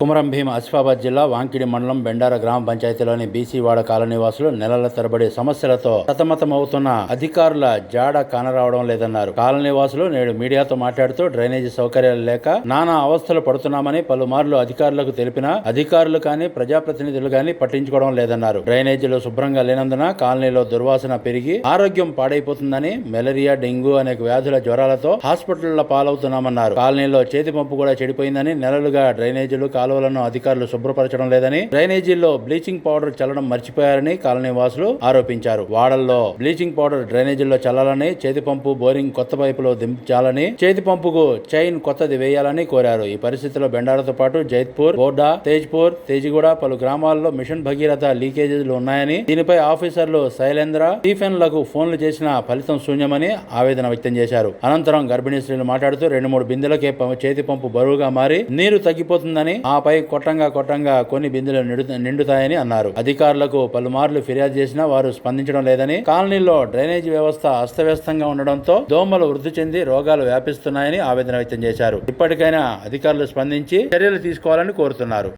కుమరం భీం ఆసిఫాబాద్ జిల్లా వాంకిడి మండలం బెండార గ్రామ పంచాయతీలోని బీసీవాడ కాలనీవాసులు నెలల తరబడి సమస్యలతో సతమతమవుతున్న అధికారుల జాడ కానరావడం లేదన్నారు. కాలనీవాసులు నేడు మీడియాతో మాట్లాడుతూ డ్రైనేజీ సౌకర్యాలు లేక నానా అవస్థలు పడుతున్నామని పలుమార్లు అధికారులకు తెలిపినా అధికారులు కానీ ప్రజాప్రతినిధులు కానీ పట్టించుకోవడం లేదన్నారు. డ్రైనేజీలు శుభ్రంగా లేనందున కాలనీలో దుర్వాసన పెరిగి ఆరోగ్యం పాడైపోతుందని మెలరియా డెంగ్యూ అనేక వ్యాధుల జ్వరాలతో హాస్పిటళ్ళ పాలవుతున్నామన్నారు. కాలనీలో చేతి పంపు కూడా చెడిపోయిందని నెలలుగా డ్రైనేజీలు కాలువలను అధికారులు శుభ్రపరచడం లేదని డ్రైనేజీల్లో బ్లీచింగ్ పౌడర్ చల్లడం మర్చిపోయారని కాలనీ వాసులు ఆరోపించారు. వాడల్లో బ్లీచింగ్ పౌడర్ డ్రైనేజీల్లో చల్లాలని చేతి పంపు బోరింగ్ కొత్త పైపులో దించాలని చేతి పంపుకు చైన్ కొత్తది వేయాలని కోరారు. ఈ పరిస్థితిలో బెండాలతో పాటు జైత్పూర్ బోర్డా తేజ్పూర్ తేజిగూడ పలు గ్రామాల్లో మిషన్ భగీరథ లీకేజీలు ఉన్నాయని దీనిపై ఆఫీసర్లు శైలేంద్ర స్టీఫెన్లకు ఫోన్లు చేసిన ఫలితం శూన్యమని ఆవేదన వ్యక్తం చేశారు. అనంతరం గర్భిణీ స్త్రీలు మాట్లాడుతూ రెండు మూడు బిందెలకే చేతి పంపు బరువుగా మారి నీరు తగ్గిపోతుందని ఆపై కొట్టంగా కొట్టంగా కొన్ని బిందులు నిండు- నిండుతాయని అన్నారు. అధికారులకు పలుమార్లు ఫిర్యాదు చేసినా వారు స్పందించడం లేదని కాలనీలో డ్రైనేజీ వ్యవస్థ అస్తవ్యస్తంగా ఉండడంతో దోమలు వృద్ధి చెంది రోగాలు వ్యాపిస్తున్నాయని ఆవేదన వ్యక్తం చేశారు. ఇప్పటికైనా అధికారులు స్పందించి చర్యలు తీసుకోవాలని కోరుతున్నారు.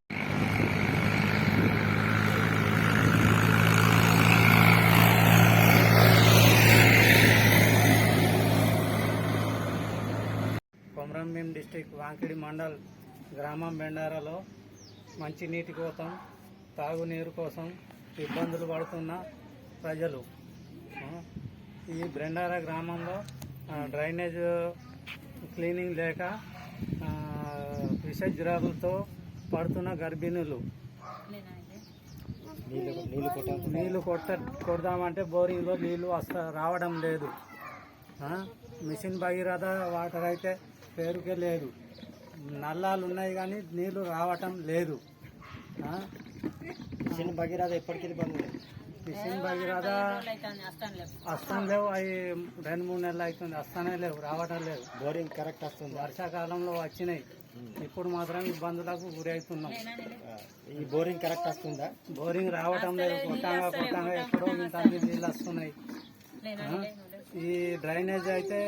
కొమరంభీం డిస్టిక్ వాంకిడి మండల్ గ్రామం బెండారాలో మంచినీటి కోసం తాగునీరు కోసం ఇబ్బందులు పడుతున్న ప్రజలు. ఈ బెండారా గ్రామంలో డ్రైనేజ్ క్లీనింగ్ లేక విష జ్వరాలతో పడుతున్న గర్భిణులు. నీళ్ళు కొట్ట కొడదామంటే బోరింగ్లో నీళ్ళు వస్తా రావడం లేదు. మిషన్ భగీరథ వాటర్ అయితే పేరుకే లేదు. నల్లాలు ఉన్నాయి కానీ నీళ్ళు రావటం లేదు. ఆ? మిషన్ భగీరథ ఎప్పటికీ బంద్. మిషన్ భగీరథ వస్తాం లేవు అవి రెండు మూడు నెలలు అవుతుంది. వస్తానే లేవు రావటం లేదు. బోరింగ్ కరెక్ట్ వస్తుంది. వర్షాకాలంలో వచ్చినాయి. ఇప్పుడు మాత్రం ఇబ్బందులకు గురి అవుతున్నాం. ఈ బోరింగ్ కరెక్ట్ వస్తుందా? బోరింగ్ రావటం లేదు కొట్టంగా కొట్టంగా ఎక్కడో ఇంత నీళ్ళు వస్తున్నాయి? ఈ డ్రైనేజ్ అయితే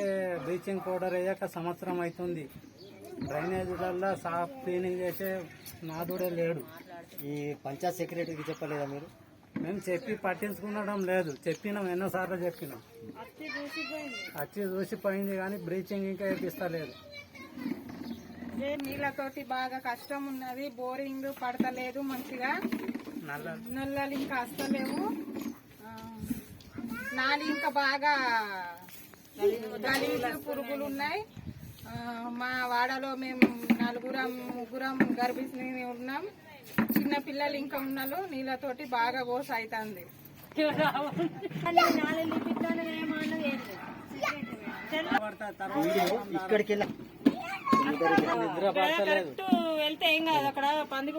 బ్లీచింగ్ పౌడర్ అయ్యాక సంవత్సరం అవుతుంది. డ్రైనేజీలలో సాఫ్ క్లీనింగ్ చేసే నాదుడే లేడు. ఈ పంచాయత్ సెక్రటరీకి చెప్పలేదా మీరు? మేము చెప్పి పట్టించుకునడం లేదు. చెప్పినాం ఎన్నోసార్లు చెప్పినాం. వచ్చి చూసిపోయింది. కానీ బ్లీచింగ్ ఇంకా వేపిస్తలేదు ఏ నీళ్ళతోటి బాగా కష్టం ఉన్నది బోరింగ్ పడతలేదు మంచిగా. నల్ల నల్లలు ఇంకా వస్తలేవు ఆ, నాలి ఇంకా బాగా పురుగులు ఉన్నాయి మా వాడలో మేము నలుగురం ముగ్గురం గర్భిణీ ఉన్నాం. చిన్న పిల్లలు ఇంకా ఉన్నారు నీళ్ళతోటి బాగా గోస అవుతుంది వెళ్తే ఏం కాదు అక్కడ పందుకు